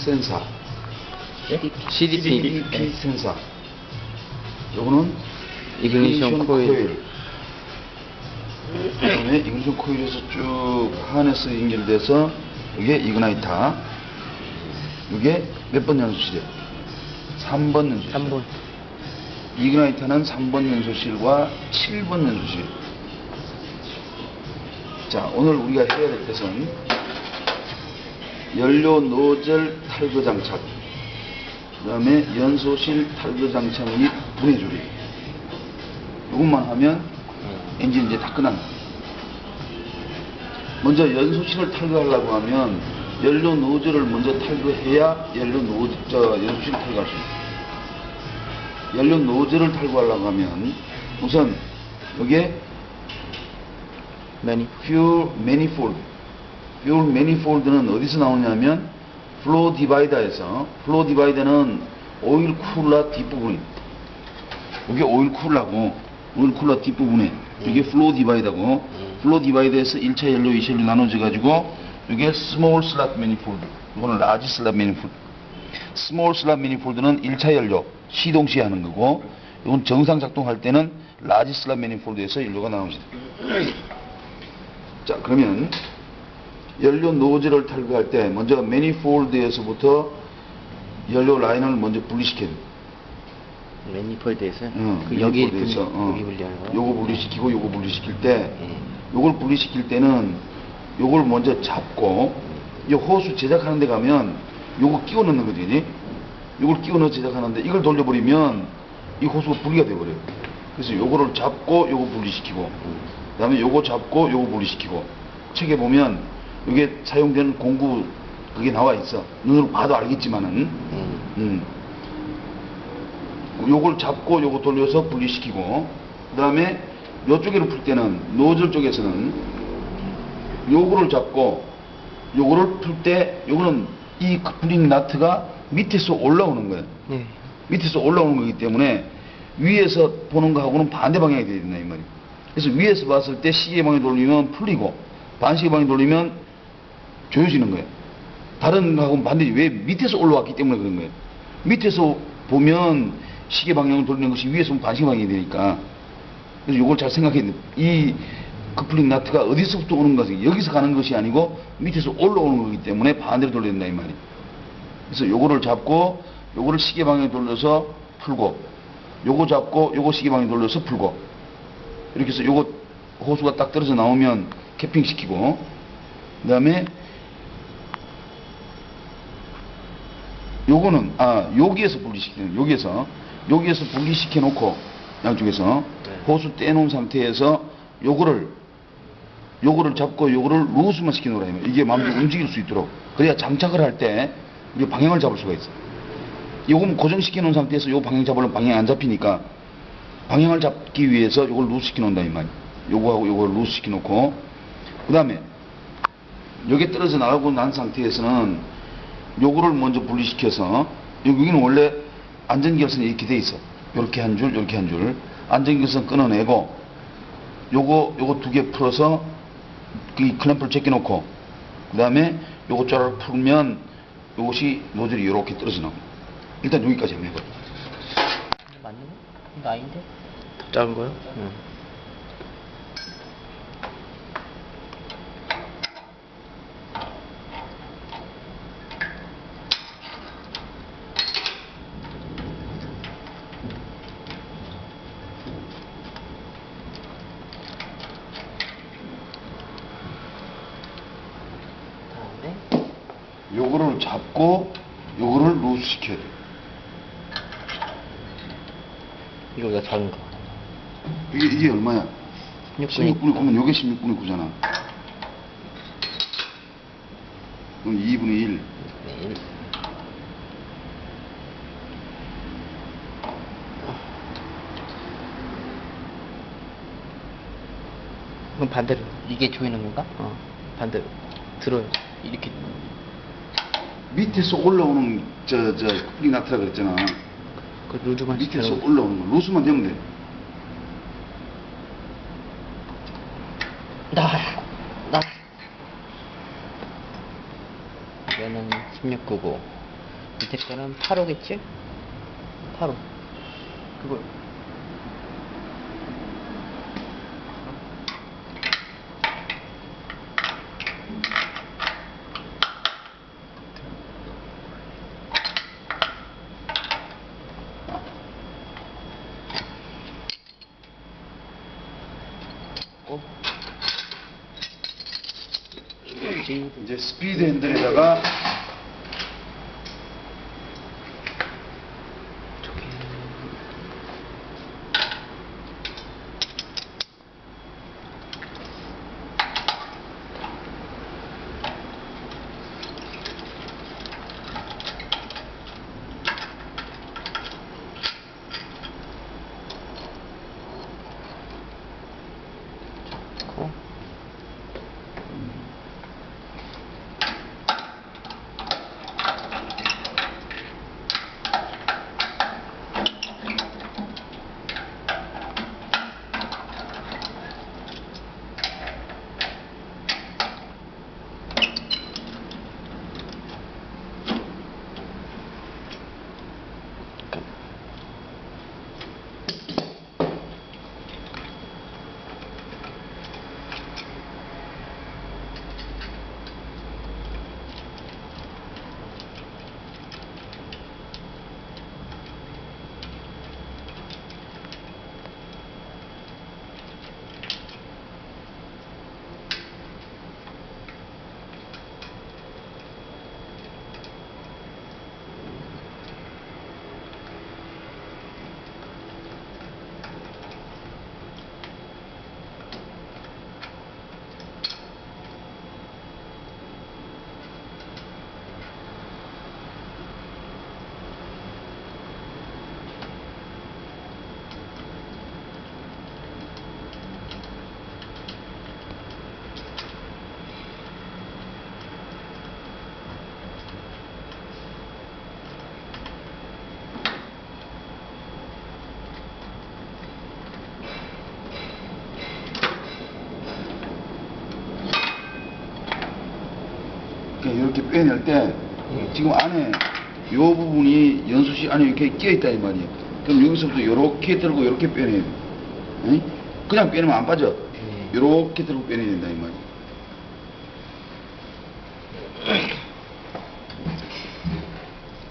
센서. CDP. CDP 센서. 요거는 이그니션 코일. 그다음에 이그니션 코일에서 쭉 하네스 연결돼서 이게 이그나이터. 이게 몇 번 연소실이에요? 3번 연소실. 3번. 이그나이터는 3번 연소실과 7번 연소실. 자, 오늘 우리가 해야 될 것은 연료 노즐 탈거 장착, 그 다음에 연소실 탈거 장착 및 분해조리. 이것만 하면 엔진 이제 다 끝난다. 먼저 연소실을 탈거하려고 하면 연료 노즐을 먼저 탈거해야 연료 노즐, 저, 연소실을 탈거할 수 있다. 연료 노즐을 탈거하려고 하면 우선 여기에 매니. Fuel manifold는 어디서 나오냐면 flow divider에서 flow divider는 오일 쿨러 뒷부분이 이게 오일 쿨러고 오일 쿨러 뒷부분에. 이게 flow divider고 flow divider에서 1차 연료 2차 연료 나눠져 가지고 이게 small slot manifold 이거는 large slot manifold 스몰 슬랍 매니폴드는 1차 연료 시동 시에 하는 거고 이건 정상 작동할 때는 라지 슬랍 매니폴드에서 연료가 나옵니다. 자 그러면 연료 노즐을 탈거할 때 먼저 매니폴드에서부터 연료 라인을 먼저 분리시켜야 돼요. 매니폴드에서 응, 그 여기 어. 여기 분리하는 거요? 요거 분리시키고 요거 분리시킬 때 예. 요걸 분리시킬 때는 요걸 먼저 잡고 이 호수 제작하는 데 가면 요거 끼워 넣는 거지 요걸 끼워 넣어 제작하는데 이걸 돌려버리면 이 호수가 분리가 돼버려요 그래서 요거를 잡고 요거 분리시키고 그 다음에 요거 잡고 요거 분리시키고 책에 보면 요게 사용되는 공구 그게 나와 있어 눈으로 봐도 알겠지만은 음. 음. 요걸 잡고 요거 돌려서 분리시키고 그 다음에 요쪽에를 풀 때는 노즐 쪽에서는 요거를 잡고 요거를 풀 때 요거는 이 커플링 나트가 밑에서 올라오는 거예요 네. 밑에서 올라오는 거기 때문에 위에서 보는 거하고는 반대 방향이 돼야 된다 이 말이에요 그래서 위에서 봤을 때 시계 방향 돌리면 풀리고 반시계 방향 돌리면 조여지는 거예요. 다른 거하고는 반대지. 왜 밑에서 올라왔기 때문에 그런 거예요? 밑에서 보면 시계 방향을 돌리는 것이 위에서 보면 반시계 방향이 되니까. 그래서 이걸 잘 생각해야 돼요 이 커플링 나트가 어디서부터 오는 것이 여기서 가는 것이 아니고 밑에서 올라오는 거기 때문에 반대로 돌려야 된다 이 말이에요. 그래서 요거를 잡고 요거를 시계 방향에 돌려서 풀고 요거 잡고 요거 시계 방향에 돌려서 풀고. 이렇게 해서 요거 호수가 딱 떨어져 나오면 캐핑 시키고. 그 다음에 요거는 아 여기에서 분리시키는 여기에서 여기에서 분리시켜 놓고 양쪽에서 네. 호수 떼놓은 상태에서 요거를 요거를 잡고 요거를 루스만 시켜 놓으라 이게 마음대로 움직일 수 있도록. 그래야 장착을 할 때 우리 방향을 잡을 수가 있어. 요거는 고정시켜 놓은 상태에서 요 방향 잡으려면 방향이 안 잡히니까 방향을 잡기 위해서 요걸 루스 시켜 놓는다 이 말이야. 요거하고 요걸 루스 시켜 놓고. 그 다음에 여기 떨어져 나가고 난 상태에서는 요거를 먼저 분리시켜서 여기는 원래 안전결선이 이렇게 돼 있어 요렇게 한줄 요렇게 한 줄 안전결선 끊어내고 요거 요거 두 개 풀어서 그 클램프를 제껴 놓고 그 다음에 요거 쫙 풀면 요것이 노즐이 요렇게 떨어져 나옵니다 일단 여기까지 한번 해봐 맞는 거? 이거 아닌데? 더 작은 거요? 응. 다음에 요거를 잡고 요거를 루스 시켜야 돼 이거보다 작은 거. 이게, 이게 얼마야? 16분이 16분의 9면 요게 16분의 9잖아 그럼 2분의 1 네. 그럼 반대로 이게 조이는 건가? 어 반대로 들어요 이렇게 밑에서 올라오는 저 저 쿠플링 나트라 그랬잖아. 그 루즈만 밑에서 올라오는 거 루즈만 되면 돼. 나. 나와라 얘는 16구고 밑에 거는 8호겠지? 8호 그거 이제 스피드 핸들에다가 저 이렇게 빼낼 때 지금 안에 요 부분이 연수시 안에 이렇게 끼어 있다 이 말이에요. 그럼 여기서부터 이렇게 들고 이렇게 빼내야 돼. 응? 그냥 빼내면 안 빠져. 네. 이렇게 들고 빼내야 된다 이 말이에요.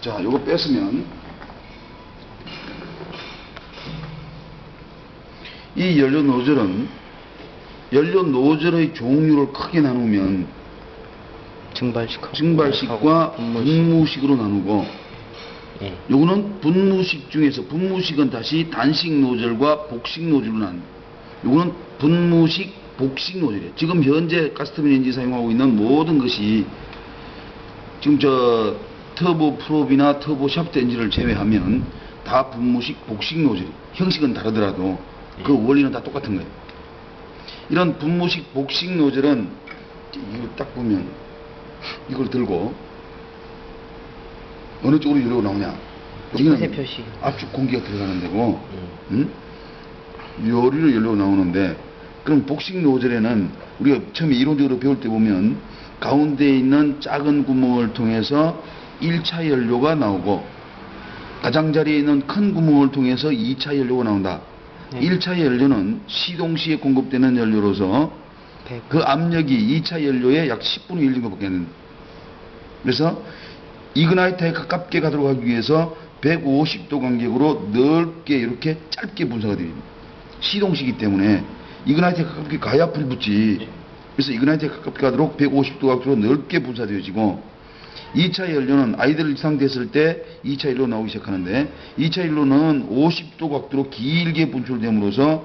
자, 요거 뺐으면 이 연료 노즐은 연료 노즐의 종류를 크게 나누면 증발식하고 증발식과 분무식 분무식 으로 나누고 예. 요거는 분무식 중에서 분무식은 다시 단식 노즐과 복식 노즐로 나눕니다. 요거는 분무식, 복식 노즐이에요. 지금 현재 가스터빈 엔진 사용하고 있는 모든 것이 지금 저 터보 프롭이나 터보 샤프트 엔진을 제외하면 다 분무식, 복식 노즐이 형식은 다르더라도 그 원리는 다 똑같은 거예요. 이런 분무식, 복식 노즐은 이걸 딱 보면 이걸 들고 어느 쪽으로 연료가 나오냐? 세 표시. 압축 공기가 들어가는 데고, 음. 응? 요리로 연료가 나오는데, 그럼 복식 노즐에는 우리가 처음에 이론적으로 배울 때 보면 가운데에 있는 작은 구멍을 통해서 1차 연료가 나오고, 가장자리에 있는 큰 구멍을 통해서 2차 연료가 나온다. 네. 1차 연료는 시동 시에 공급되는 연료로서 백. 그 압력이 2차 연료의 약 10분의 1 정도 밖에 안 됩니다. 그래서 이그나이터에 가깝게 가도록 하기 위해서 150도 간격으로 넓게 이렇게 짧게 분사가 됩니다. 시동시기 때문에 이그나이터에 가깝게 가야 불이 붙지. 그래서 이그나이터에 가깝게 가도록 150도 각도로 넓게 분사되어지고 2차 연료는 아이들 이상 됐을 때 2차 연료 나오기 시작하는데 2차 연료는 50도 각도로 길게 분출됨으로써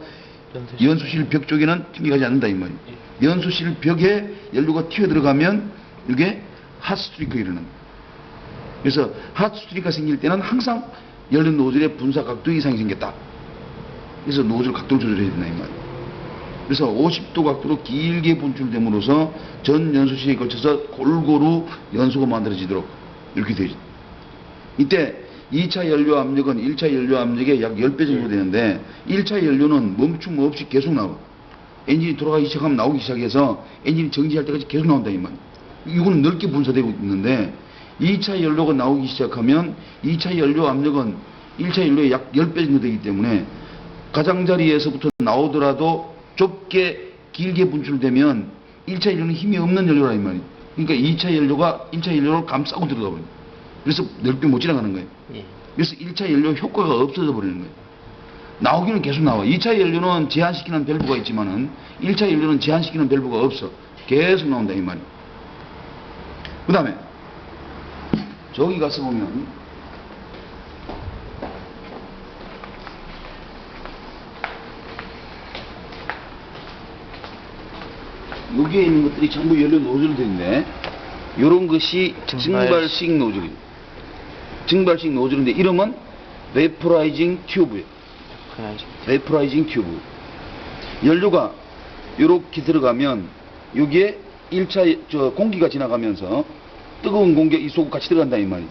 연수실 벽 쪽에는 튕겨가지 않는다 이 말이에요. 연수실 벽에 연료가 튀어 들어가면 이게 핫스트리크 일어납니다. 그래서 핫스트리크가 생길 때는 항상 연료 노즐의 분사 각도 이상이 생겼다. 그래서 노즐 각도를 조절해야 된다 이 말이에요. 그래서 50도 각도로 길게 분출됨으로써 전 연수실에 걸쳐서 골고루 연수가 만들어지도록 이렇게 되죠. 이때 2차 연료 압력은 1차 연료 압력의 약 10배 정도 되는데 1차 연료는 멈춤 없이 계속 나오고 엔진이 돌아가기 시작하면 나오기 시작해서 엔진이 정지할 때까지 계속 나온다 이 말이에요. 이거는 넓게 분사되고 있는데 2차 연료가 나오기 시작하면 2차 연료 압력은 1차 연료의 약 10배 정도 되기 때문에 가장자리에서부터 나오더라도 좁게 길게 분출되면 1차 연료는 힘이 없는 연료라 이 말이에요. 그러니까 2차 연료가 1차 연료를 감싸고 들어가 버려요. 그래서 넓게 못 지나가는 거예요. 예. 그래서 1차 연료 효과가 없어져 버리는 거예요. 나오기는 계속 나와. 2차 연료는 제한시키는 밸브가 있지만은 1차 연료는 제한시키는 밸브가 없어. 계속 나온다 이 말이에요. 그 다음에 저기 가서 보면 여기에 있는 것들이 전부 연료 노즐들인데 이런 것이 증발- 증발식 노즐입니다. 증발식 노즐인데 이름은 베이퍼라이징 튜브예요. 베이퍼라이징 튜브. 연료가 이렇게 들어가면 여기에 1차 저 공기가 지나가면서 뜨거운 공기 이 속으로 같이 들어간다 이 말이에요.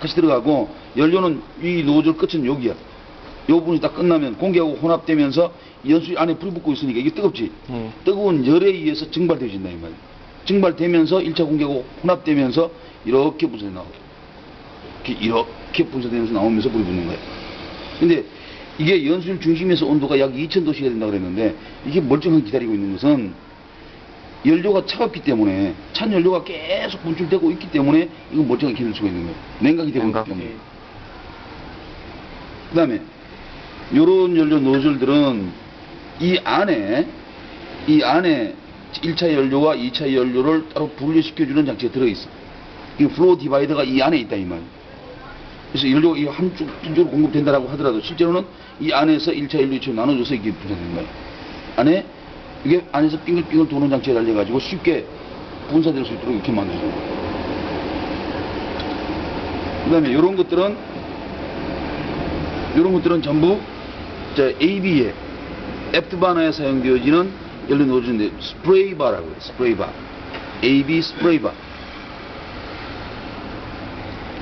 같이 들어가고 연료는 이 노즐 끝은 여기야. 이 부분이 딱 끝나면 공기하고 혼합되면서 연수 안에 불이 붙고 있으니까 이게 뜨겁지. 예. 뜨거운 열에 의해서 증발되어진다 이 말이에요. 증발되면서 1차 공기하고 혼합되면서 이렇게 분쇄 나오고 이렇게 이렇게 분쇄되면서 나오면서 불이 붙는 거예요. 근데 이게 연수율 중심에서 온도가 약 2000도씨가 된다 그랬는데 이게 멀쩡하게 기다리고 있는 것은 연료가 차갑기 때문에 찬 연료가 계속 분출되고 있기 때문에 이거 멀쩡하게 기다릴 수가 있는 거예요. 냉각이 되고 냉각. 있기 때문에. 그 다음에 요런 연료 노즐들은 이 안에 이 안에 1차 연료와 2차 연료를 따로 분리시켜주는 장치가 들어있어. 이 플로우 디바이더가 이 안에 있다 이 말이에요. 그래서 연료가 이 한쪽 쪽으로 공급된다라고 하더라도 실제로는 이 안에서 1차 연료 2차 나눠져서 이게 분산되는 거예요. 안에 이게 안에서 빙글빙글 도는 장치에 달려가지고 쉽게 분사될 수 있도록 이렇게 만들어요. 그 다음에 이런 것들은 이런 것들은 전부 저 AB에 애프트바나에 사용되어지는 연료 노즐인데 스프레이바라고 해요. 스프레이바. AB 스프레이바.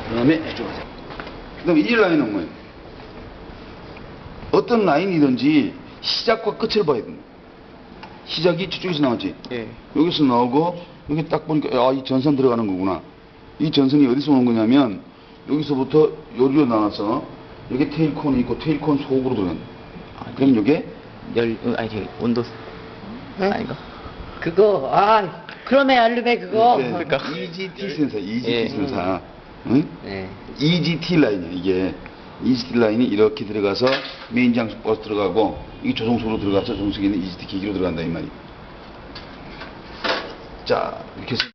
그 다음에 이쪽으로. 그 다음에 이 라인은 뭐예요? 어떤 라인이든지 시작과 끝을 봐야 됩니다. 시작이 저쪽에서 나왔지? 예. 여기서 나오고 여기 딱 보니까 아 이 전선 들어가는 거구나. 이 전선이 어디서 오는 거냐면 여기서부터 요리로 나와서 여기 테일콘이 있고 테일콘 속으로 들어간다. 그럼 여기에 열 어, 아니 저기 온도 아닌가? 그거 아 그러네 알루메 그거 이렇게 그러니까. EGT 센서, EGT 예. 센서, 응? 네. EGT 라인이야 이게 EGT 라인이 이렇게 들어가서 메인 장소 버스 들어가고 이게 조종소로 들어가서 조종석에 있는 EGT 기기로 들어간다 이 말이. 자 이렇게 해서